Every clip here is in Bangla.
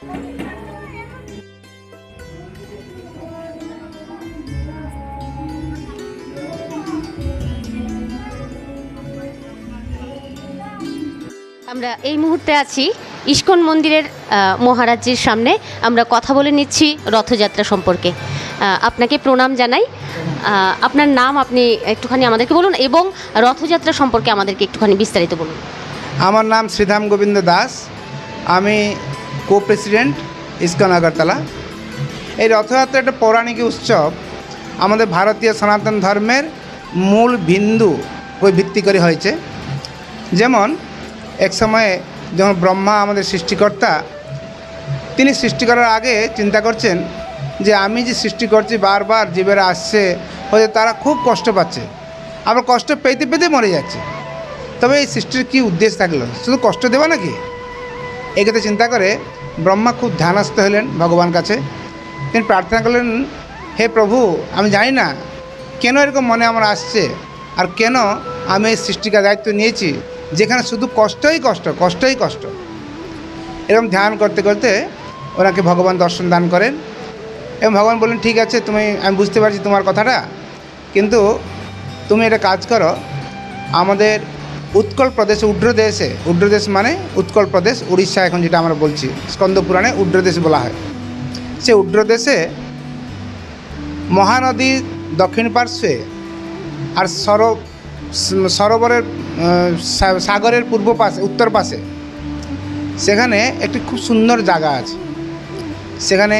আমরা এই মুহূর্তে আছি ইস্কন মন্দিরের মহারাজ্যের সামনে। আমরা কথা বলে নিচ্ছি রথযাত্রা সম্পর্কে। আপনাকে প্রণাম জানাই। আপনার নাম আপনি একটুখানি আমাদেরকে বলুন এবং রথযাত্রা সম্পর্কে আমাদেরকে একটুখানি বিস্তারিত বলুন। আমার নাম শ্রীধাম গোবিন্দ দাস। আমি কো প্রেসিডেন্ট ইস্কন আগরতলা। এই রথযাত্রা একটা পৌরাণিক উৎসব। আমাদের ভারতীয় সনাতন ধর্মের মূল বিন্দু ওই ভিত্তি করে হয়েছে। যেমন, এক সময়ে যখন ব্রহ্মা আমাদের সৃষ্টিকর্তা, তিনি সৃষ্টি করার আগে চিন্তা করছেন যে আমি যে সৃষ্টি করছি বারবার, জীবেরা আসছে, হয়তো তারা খুব কষ্ট পাচ্ছে। আবার কষ্ট পেতে পেতে মরে যাচ্ছে। তবে এই সৃষ্টির কী উদ্দেশ্য থাকল? শুধু কষ্ট দেওয়া নাকি? এই কথা চিন্তা করে ব্রহ্মা খুব ধ্যানস্থ হলেন ভগবান কাছে। তিনি প্রার্থনা করলেন, হে প্রভু, আমি জানি না কেন এরকম মনে আমার আসছে আর কেন আমি এই সৃষ্টিকার দায়িত্ব নিয়েছি, যেখানে শুধু কষ্টই কষ্ট কষ্টই কষ্ট। এরকম ধ্যান করতে করতে ওনাকে ভগবান দর্শন দান করেন এবং ভগবান বললেন, ঠিক আছে, তুমি, আমি বুঝতে পারছি তোমার কথাটা, কিন্তু তুমি এটা কাজ করো, আমাদের উৎকল প্রদেশে উড্রদেশে উড্রদেশ মানে উৎকল প্রদেশ, উড়িষ্যা এখন যেটা আমরা বলছি, স্কন্দ পুরাণে উড্রদেশ বলা হয়। সে উড্রদেশে মহানদী দক্ষিণ পার্শ্বে আর সর সরোবরের সাগরের পূর্ব পাশে, উত্তর পাশে, সেখানে একটি খুব সুন্দর জায়গা আছে। সেখানে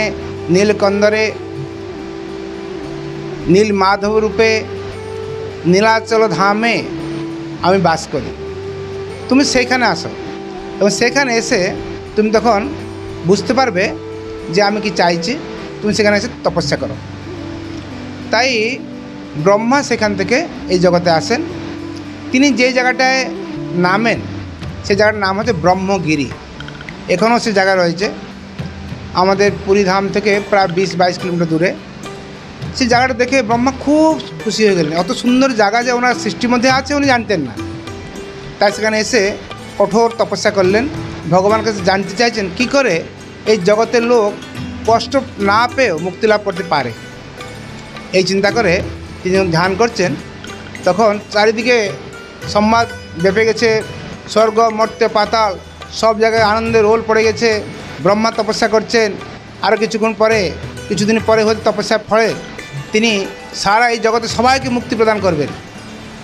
নীলকন্দরে নীল মাধব রূপে নীলাচল ধামে আমি বাস করি। তুমি সেইখানে আসো। এবং সেখানে এসে তুমি তখন বুঝতে পারবে যে আমি কি চাইছি। তুমি সেখানে এসে তপস্যা করো। তাই ব্রহ্মা সেখান থেকে এই জগতে আসেন। তিনি যে জায়গাটায় নামেন, সে জায়গাটার নাম হচ্ছে ব্রহ্মগিরি। এখনও সে জায়গা রয়েছে। আমাদের পুরীধাম থেকে প্রায় বিশ বাইশ কিলোমিটার দূরে। সেই জায়গাটা দেখে ব্রহ্মা খুব খুশি হয়ে গেলেন। অত সুন্দর জায়গা যে ওনার সৃষ্টির মধ্যে আছে, উনি জানতেন না। তাই সেখানে এসে কঠোর তপস্যা করলেন। ভগবান কাছে জানতে চাইছেন, কি করে এই জগতের লোক কষ্ট না পেয়েও মুক্তি লাভ করতে পারে? এই চিন্তা করে তিনি যখন ধ্যান করছেন, তখন চারিদিকে সম্বাদ বেপে গেছে, স্বর্গ, মর্তে, পাতাল, সব জায়গায় আনন্দের রোল পড়ে গেছে। ব্রহ্মা তপস্যা করছেন। আরও কিছুক্ষণ পরে, কিছুদিন পরে হয়তো তপস্যা ফলে তিনি সারা এই জগতে সবাইকে মুক্তি প্রদান করবেন।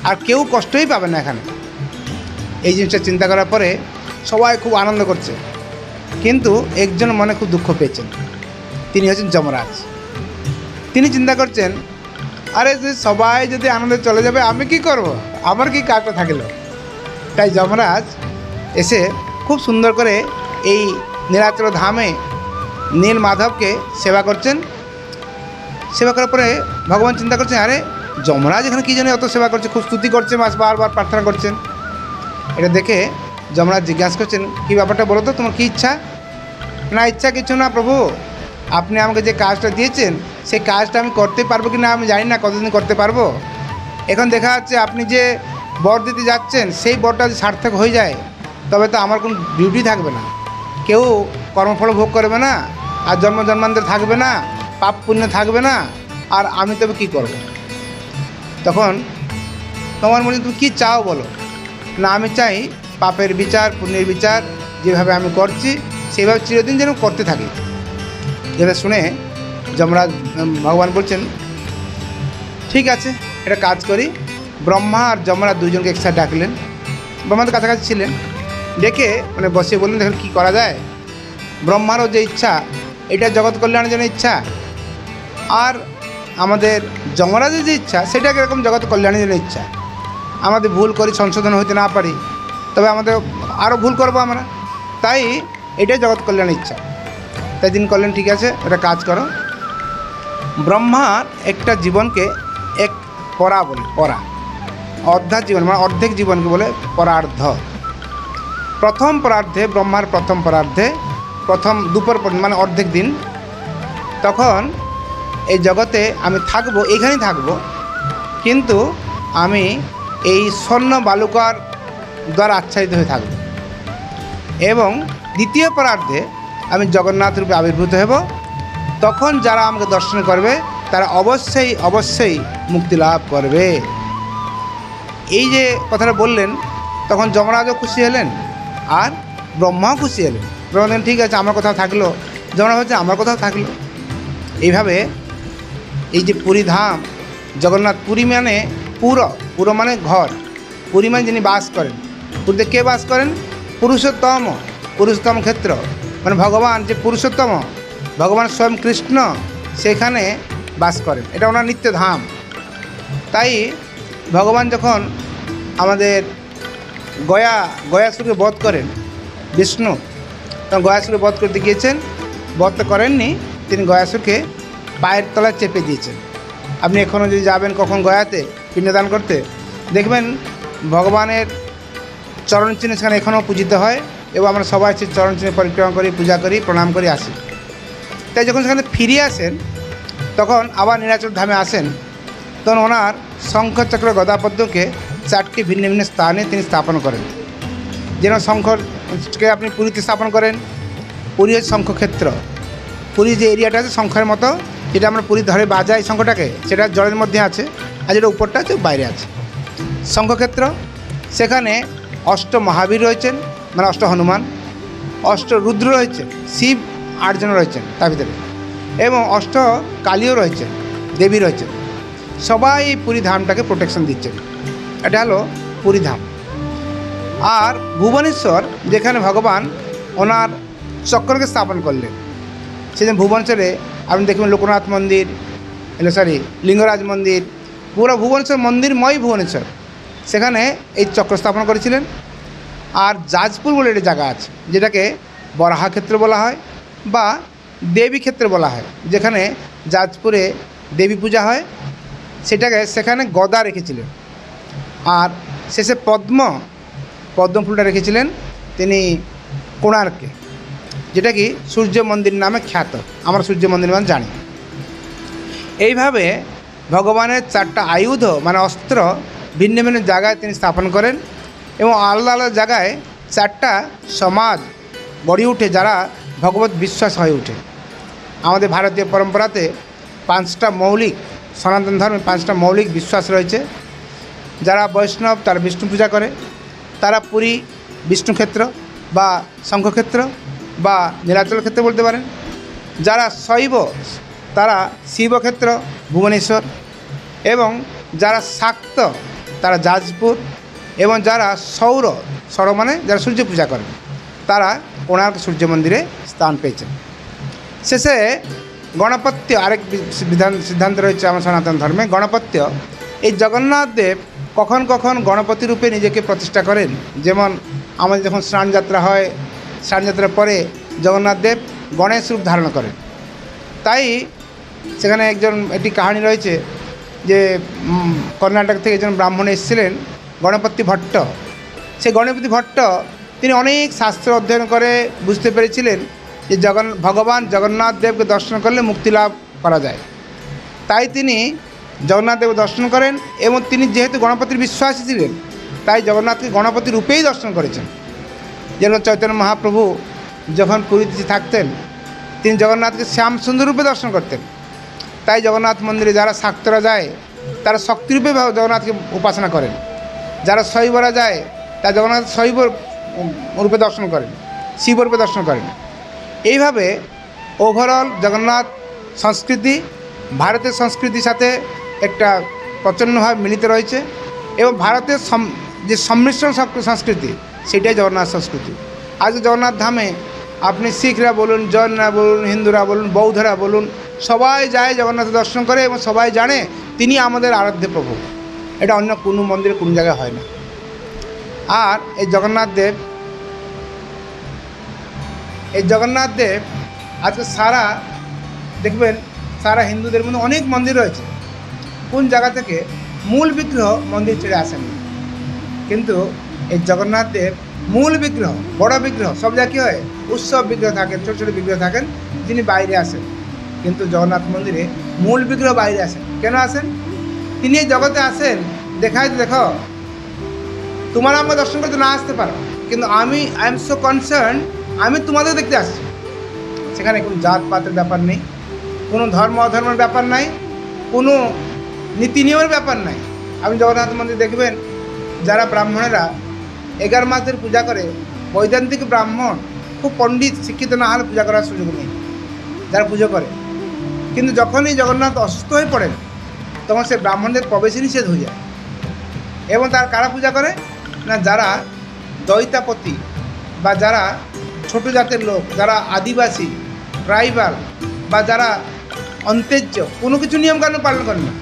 আর কেউ কষ্টই পাবে না এখানে। এই জিনিসটা চিন্তা করার পরে সবাই খুব আনন্দ করছে। কিন্তু একজন মনে খুব দুঃখ পেয়েছেন। তিনি হচ্ছেন যমরাজ। তিনি চিন্তা করছেন, আরে যে সবাই যদি আনন্দে চলে যাবে, আমি কি করব? আমার কি কাজটা থাকল? তাই যমরাজ এসে খুব সুন্দর করে এই নীলাচল ধামে নীল মাধবকে সেবা করছেন। সেবা করার পরে ভগবান চিন্তা করছেন, আরে, যমরাজ এখানে কী জন্য অত সেবা করছে? খুব স্তুতি করছে মাস বারবার প্রার্থনা করছেন। এটা দেখে যমরাজ জিজ্ঞাসা করছেন, কী ব্যাপারটা বলো তো? তোমার কী ইচ্ছা? না, ইচ্ছা কিছু না প্রভু। আপনি আমাকে যে কাজটা দিয়েছেন, সেই কাজটা আমি করতে পারব কি না আমি জানি না কতদিন করতে পারব। এখন দেখা যাচ্ছে আপনি যে বর দিতে যাচ্ছেন, সেই বরটা যদি সার্থক হয়ে যায়, তবে তো আমার কোনো ডিউটি থাকবে না। কেউ কর্মফল ভোগ করবে না, আর জন্ম জন্মান্তর থাকবে না। পাপ পুণ্য থাকবে না, আর আমি তবে কী করব? তখন তোমার মনে তুমি কী চাও বলো? না, আমি চাই পাপের বিচার, পুণ্যের বিচার যেভাবে আমি করছি সেইভাবে চিরদিন যেন করতে থাকি। যেটা শুনে যমরাজ ভগবান বলছেন, ঠিক আছে এটা কাজ করি। ব্রহ্মা আর যমরাজ দুজনকে একসাথে ডাকলেন। ব্রহ্মাদের কাছাকাছি ছিলেন। ডেকে মানে বসে বললেন, দেখেন কী করা যায়। ব্রহ্মারও যে ইচ্ছা, এটা জগৎ কল্যাণের জন্য ইচ্ছা আর আমাদের যমরাজের যে ইচ্ছা সেটা কীরকম জগৎ কল্যাণের জন্য ইচ্ছা। আমাদের ভুল করি সংশোধন হইতে না পারি, তবে আমাদের আরও ভুল করব আমরা। তাই এটাই জগৎ কল্যাণের ইচ্ছা। তাই দিন করলেন ঠিক আছে এটা কাজ করো। ব্রহ্মার একটা জীবনকে এক পরা বলে পরা অর্ধা জীবন মানে অর্ধেক জীবনকে বলে পরার্ধ। প্রথম পরার্ধে, ব্রহ্মার প্রথম পরার্ধে, প্রথম দুপুর মানে অর্ধেক দিন, তখন এই জগতে আমি থাকব, এখানেই থাকব। কিন্তু আমি এই স্বর্ণ বালুকার দ্বারা আচ্ছাদিত হয়ে থাকব। এবং দ্বিতীয় পরার্ধে আমি জগন্নাথ রূপে আবির্ভূত হব। তখন যারা আমাকে দর্শন করবে, তারা অবশ্যই অবশ্যই মুক্তি লাভ করবে। এই যে কথাটা বললেন, তখন যমরাজও খুশি হলেন আর ব্রহ্মাও খুশি হলেন। ব্রহ্মা ঠিক আছে, আমার কোথাও থাকল। যমরাজ হচ্ছে আমার কোথাও থাকল। এইভাবে এই যে পুরী ধাম, জগন্নাথ পুরী মানে পুর পুর মানে ঘর। পুরী মানে যিনি বাস করেন। পুরীতে কে বাস করেন? পুরুষোত্তম পুরুষোত্তম ক্ষেত্র। মানে ভগবান যে পুরুষোত্তম, ভগবান স্বয়ং কৃষ্ণ, সেখানে বাস করেন। এটা ওনার নিত্য ধাম। তাই ভগবান যখন আমাদের গয়া, গয়াসুরকে বধ করেন, বিষ্ণু, তখন গয়াসুরকে বধ করতে গিয়েছেন। বধ তো করেননি, তিনি গয়াসুরকে পায়ের তলায় চেপে দিয়েছেন। আপনি এখনও যদি যাবেন কখন গয়াতে পিণ্ডদান করতে, দেখবেন ভগবানের চরণ চিহ্ন সেখানে এখনও পূজিত হয় এবং আমরা সবাই সেই চরণ চিহ্নে পরিক্রমা করি, পূজা করি, প্রণাম করি, আসি। তাই যখন সেখানে ফিরে আসেন, তখন আবার নীলাচল ধামে আসেন, তখন ওনার শঙ্খচক্র গদাপদ্মকে চারটি ভিন্ন ভিন্ন স্থানে তিনি স্থাপন করেন। যেন শঙ্খকে আপনি পুরীতে স্থাপন করেন, পুরী হচ্ছে শঙ্খক্ষেত্র। পুরী যে এরিয়াটা আছে, শঙ্খের মতো যেটা আমরা পুরী ধরে বাজাই শঙ্খটাকে, সেটা জলের মধ্যে আছে আর যেটা উপরটা আছে, বাইরে আছে। শঙ্খক্ষেত্র, সেখানে অষ্ট মহাবীর রয়েছেন মানে অষ্ট হনুমান, অষ্ট রুদ্র রয়েছেন, শিব আটজন রয়েছেন তার ভিতরে, এবং অষ্ট কালীও রয়েছেন, দেবী রয়েছেন। সবাই এই পুরী ধামটাকে প্রোটেকশন দিচ্ছেন। এটা হলো পুরী ধাম। আর ভুবনেশ্বর, যেখানে ভগবান ওনার চক্রকে স্থাপন করলেন সেদিন ভুবনেশ্বরে আপনি দেখবেন লোকনাথ মন্দির, এলো সরি লিঙ্গরাজ মন্দির, পুরো ভুবনেশ্বর, মন্দিরময় ভুবনেশ্বর। সেখানে এই চক্র স্থাপন করেছিলেন। আর জাজপুর বলে একটি জায়গা আছে, যেটাকে বরাহা ক্ষেত্র বলা হয় বা দেবী ক্ষেত্র বলা হয়, যেখানে জাজপুরে দেবী পূজা হয়। সেটাকে সেখানে গদা রেখেছিলেন। আর শেষে পদ্ম পদ্ম ফুলটা রেখেছিলেন তিনি কোণার্কে। যেটা কি সূর্য মন্দির নামে খ্যাত। আমরা সূর্য মন্দির নামে জানি। এইভাবে ভগবানের চারটা আয়ুধ মানে অস্ত্র, ভিন্ন ভিন্ন জায়গায় তিনি স্থাপন করেন এবং আলাদা আলাদা জায়গায় চারটা সমাজ গড়ে ওঠে যারা ভগবত বিশ্বাস হয়ে ওঠে। আমাদের ভারতীয় পরম্পরাতে পাঁচটা মৌলিক, সনাতন ধর্মে পাঁচটা মৌলিক বিশ্বাস রয়েছে। যারা বৈষ্ণব, তারা বিষ্ণু পূজা করে। তারা পুরী, বিষ্ণুক্ষেত্র বা শঙ্খক্ষেত্র বা নীলাচল ক্ষেত্র বলতে পারেন। যারা শৈব, তারা শিবক্ষেত্র ভুবনেশ্বর এবং যারা শাক্ত, তারা যাজপুর এবং যারা সৌর সৌর মানে যারা সূর্য পূজা করেন, তারা কোণার্ক সূর্য মন্দিরে স্থান পেয়েছেন। শেষে গণপত্য আরেক বিধান সিদ্ধান্ত রয়েছে আমার সনাতন ধর্মে। গণপত্য, এই জগন্নাথ দেব কখন কখন গণপতি রূপে নিজেকে প্রতিষ্ঠা করেন? যেমন আমাদের যখন স্নানযাত্রা হয় স্নানযাত্রার পরে জগন্নাথ দেব গণেশ রূপ ধারণ করেন। তাই সেখানে একজন, একটি কাহিনী রয়েছে যে কর্ণাটক থেকে একজন ব্রাহ্মণ এসেছিলেন, গণপতি ভট্ট। সেই গণপতি ভট্ট তিনি অনেক শাস্ত্র অধ্যয়ন করে বুঝতে পেরেছিলেন যে জগন, ভগবান জগন্নাথ দেবকে দর্শন করলে মুক্তি লাভ করা যায়। তাই তিনি জগন্নাথ দেব দর্শন করেন এবং তিনি যেহেতু গণপতির বিশ্বাসী ছিলেন, তাই জগন্নাথকে গণপতি রূপেই দর্শন করেছেন। যেন চৈতন্য মহাপ্রভু যখন পুরীতে থাকতেন, তিনি জগন্নাথকে শ্যাম সুন্দর রূপে দর্শন করতেন। তাই জগন্নাথ মন্দিরে যারা শাক্তরা যায়, তারা শক্তিরূপে জগন্নাথকে উপাসনা করেন। যারা শৈবরা যায়, তারা জগন্নাথ শৈব রূপে দর্শন করেন শিবরূপে দর্শন করেন। এইভাবে ওভারঅল জগন্নাথ সংস্কৃতি, ভারতের সংস্কৃতির সাথে একটা প্রচণ্ডভাবে মিলিত রয়েছে এবং ভারতের যে সম্মিশ্রণ সংস্কৃতি সেটাই জগন্নাথ সংস্কৃতি। আজকে জগন্নাথ ধামে আপনি শিখরা বলুন, জৈনরা বলুন, হিন্দুরা বলুন, বৌদ্ধরা বলুন, সবাই যায় জগন্নাথ দর্শন করে এবং সবাই জানে তিনি আমাদের আরাধ্য প্রভু। এটা অন্য কোনো মন্দিরে কোনো জায়গায় হয় না। আর এই জগন্নাথ দেব, এই জগন্নাথ দেব আজকে সারা, দেখবেন সারা হিন্দুদের মধ্যে অনেক মন্দির রয়েছে। কোন জায়গা থেকে? মূল বিগ্রহ মন্দির ছেড়ে আসেনি কিন্তু এই জগন্নাথ দেব মূল বিগ্রহ, বড় বিগ্রহ, সব জায়গায় কী হয়? উৎসব বিগ্রহ থাকেন, ছোটো ছোটো বিগ্রহ থাকেন, যিনি বাইরে আসেন। কিন্তু জগন্নাথ মন্দিরে মূল বিগ্রহ বাইরে আসেন। কেন আসেন? তিনি এই জগতে আসেন, দেখায় দেখো, তোমার আমাকে দর্শন করতে না আসতে পারো। কিন্তু আমি আই এম সো কনসার্ন আমি তোমাদের দেখতে আসছি। সেখানে কোনো জাতপাতের ব্যাপার নেই, কোনো ধর্ম অধর্মের ব্যাপার নাই, কোনো নীতি নিয়মের ব্যাপার নাই। আপনি জগন্নাথ মন্দির দেখবেন, যারা ব্রাহ্মণেরা এগারো মাসের পূজা করে, বৈদান্তিক ব্রাহ্মণ খুব পণ্ডিত, শিক্ষিত না হলে পূজা করার সুযোগ নেই। যারা পুজো করে। কিন্তু যখনই জগন্নাথ অসুস্থ হয়ে পড়েন, তখন সে ব্রাহ্মণদের প্রবেশই নিষেধ হয়ে যায়। এবং তার কারা পূজা করে? না, যারা দৈতাপতি বা যারা ছোট জাতের লোক, যারা আদিবাসী, ট্রাইবাল বা যারা অন্তেজ্য, কোনো কিছু নিয়মকানুন পালন করে না।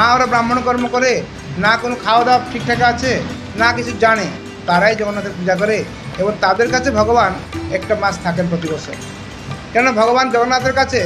না ওরা ব্রাহ্মণ কর্ম করে, না কোনো খাওয়া দাওয়া ঠিকঠাক আছে, না কিছু জানে। তারাই জগন্নাথের পূজা করে এবং তাদের কাছে ভগবান একটা মাস থাকেন প্রতি বছর। কেন ভগবান জগন্নাথের কাছে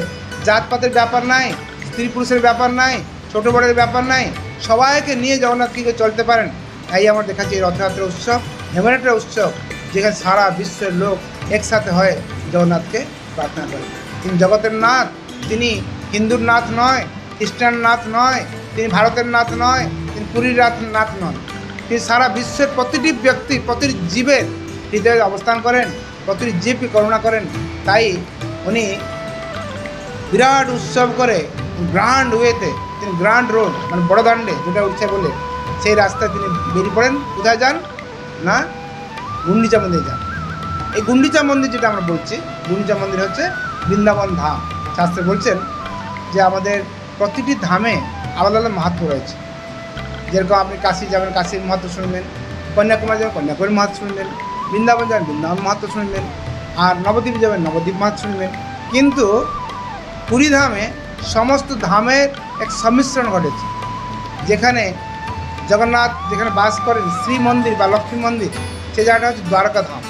জাতপাতের ব্যাপার নাই, স্ত্রী পুরুষের ব্যাপার নাই, ছোটো বড়ের ব্যাপার নাই, সবাইকে নিয়ে জগন্নাথ কী চলতে পারেন? তাই আমার দেখাচ্ছি রথযাত্রা উৎসব এমন একটা উৎসব, যেখানে সারা বিশ্বের লোক একসাথে হয়ে জগন্নাথকে প্রার্থনা করে। তিনি জগতের নাথ, তিনি হিন্দুর নাথ নয়, খ্রিস্টান নাথ নয়, তিনি ভারতের নাথ নয়, তিনি পুরীর নাথ নন তিনি সারা বিশ্বের প্রতিটি ব্যক্তি, প্রতিটি জীবের হৃদয়ে অবস্থান করেন, প্রতিটি জীবকে করুণা করেন। তাই উনি বিরাট উৎসব করে গ্র্যান্ড ওয়েতে তিনি গ্র্যান্ড রোড মানে বড় দাণ্ডে যেটা উঠছে বলে, সেই রাস্তায় তিনি বেরিয়ে পড়েন। কোথায় যান? না, গুন্ডিচা মন্দিরে যান। এই গুন্ডিচা মন্দির যেটা আমরা বলছি, গুন্ডিচা মন্দির হচ্ছে বৃন্দাবন ধাম। শাস্ত্রে বলছেন যে আমাদের প্রতিটি ধামে আলাদা আলাদা মাহাত্ম রয়েছে। যেরকম আপনি কাশি যাবেন, কাশীর মাহাত্ম শুনবেন, কন্যাকুমারী যাবেন, কন্যাকুমারীর মাহাত্ম শুনবেন, বৃন্দাবন যাবেন, বৃন্দাবন মাহাত্ম শুনবেন, আর নবদ্বীপ যাবেন, নবদ্বীপ মাহাত্ম শুনবেন। কিন্তু পুরী ধামে সমস্ত ধামের এক সম্মিশ্রণ ঘটেছে। যেখানে জগন্নাথ যেখানে বাস করেন শ্রী মন্দির বা লক্ষ্মী মন্দির, সে জায়গাটা হচ্ছে দ্বারকা ধাম।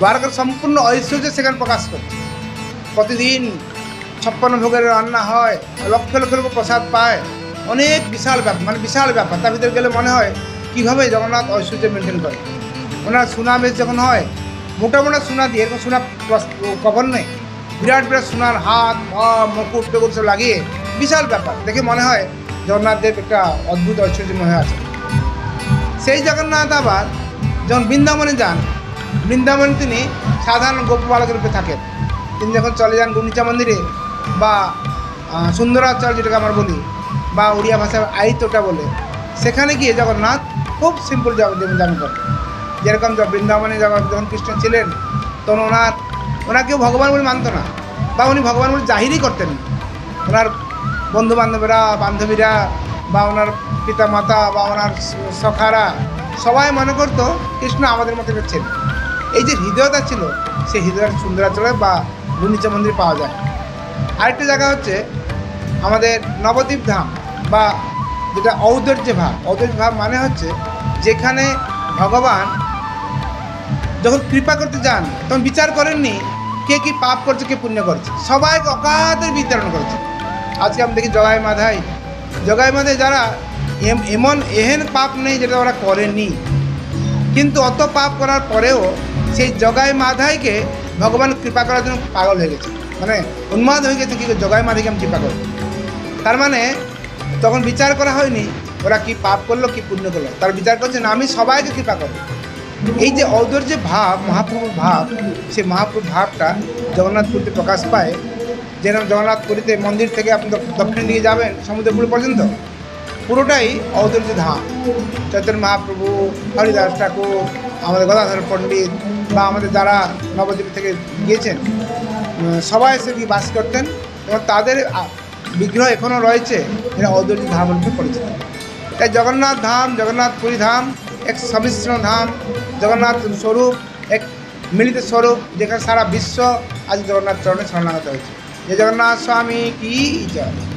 দ্বারকার সম্পূর্ণ ঐশ্বর্য সেখানে প্রকাশ করছে প্রতিদিন ছাপ্পান্ন ভোগের রান্না হয়, লক্ষ লক্ষ লোক প্রসাদ পায়। অনেক বিশাল ব্যাপার মানে বিশাল ব্যাপার। তার ভিতরে গেলে মনে হয়, কীভাবে জগন্নাথ ঐশ্বর্য মেনটেন করে? ওনার সুনাবেশ যখন হয়, মোটা সোনা দিয়ে, এরকম সোনা কভার নেই, বিরাট বিরাট সোনার হাত, পা, মুকুট, টুকুট সব লাগিয়ে, বিশাল ব্যাপার। দেখে মনে হয় জগন্নাথ দেব একটা অদ্ভুত ঐশ্বর্যময় হয়ে আছে। সেই জগন্নাথ আবার যখন বৃন্দাবনে যান, বৃন্দাবনে তিনি সাধারণ গোপবালক রূপে থাকেন। তিনি যখন চলে যান গুন্ডিচা মন্দিরে বা সুন্দরাচল যেটাকে আমরা বলি বা উড়িয়া ভাষায় আয়িতটা বলে। সেখানে গিয়ে জগন্নাথ খুব সিম্পল জীবনযাপন করেন যেরকম বৃন্দাবনে যখন কৃষ্ণ ছিলেন, তখন ওনার ওনাকেও ভগবান বলে মানত না। বা উনি ভগবান বলে জাহিরই করতেন ওনার বন্ধু বান্ধবীরা বান্ধবীরা বা ওনার পিতা মাতা বা ওনার সখারা, সবাই মনে করতো কৃষ্ণ আমাদের মতো ছেলে এই যে হৃদয়তা ছিল, সেই হৃদয়ের সুন্দরাচলে বা গুন্ডিচা মন্দির পাওয়া যায়। আরেকটা জায়গা হচ্ছে আমাদের নবদ্বীপ ধাম বা যেটা ঔদর্য ভাব ঔদর্য ভাব মানে হচ্ছে যেখানে ভগবান যখন কৃপা করতে যান, তখন বিচার করেননি কে কি পাপ করছে, কে পুণ্য করছে। সবাইকে অকাদের বিতরণ করেছে। আজকে আমি দেখি জগাই মাধাই। জগাই মাধাই যারা এম- এমন এহেন পাপ নেই যেটা ওরা করেনি। কিন্তু অত পাপ করার পরেও সেই জগাই মাধাইকে ভগবান কৃপা করার জন্য পাগল হয়ে গেছে। মানে উন্মাদ হয়ে গেছে কি জগাই মাধাইকে আমি কৃপা করব তার মানে তখন বিচার করা হয়নি, ওরা কি পাপ করল, কি পুণ্য করল। তার বিচার করছে না, আমি সবাইকে কৃপা করব। এই যে ঔদর্য ভাব, মহাপ্রভুর ভাব সেই মহাপ্রভুর ভাবটা জগন্নাথপুরীতে প্রকাশ পায়, যেন জগন্নাথপুরীতে মন্দির থেকে আপনি দ- দক্ষিণের দিকে যাবেন, সমুদ্রপুর পর্যন্ত, পুরোটাই ঔদর্য ধাম। চৈতন্য মহাপ্রভু, হরিদাস ঠাকুর, আমাদের গদাধর পণ্ডিত, বা আমাদের যারা নবদ্বীপ থেকে গিয়েছেন সবাই এসে গিয়ে বাস করতেন, এবং তাদের বিগ্রহ এখনও রয়েছে, এরা অদলি ধাম রূপে পরিচিত। তাই জগন্নাথ ধাম, জগন্নাথ পুরী ধাম, এক সমিশ্রণ ধাম, জগন্নাথ স্বরূপ, এক মিলিত স্বরূপ, যেখানে সারা বিশ্ব আজ জগন্নাথ চরণে শরণাগত হয়েছে। যে জগন্নাথ স্বামী কি জয়।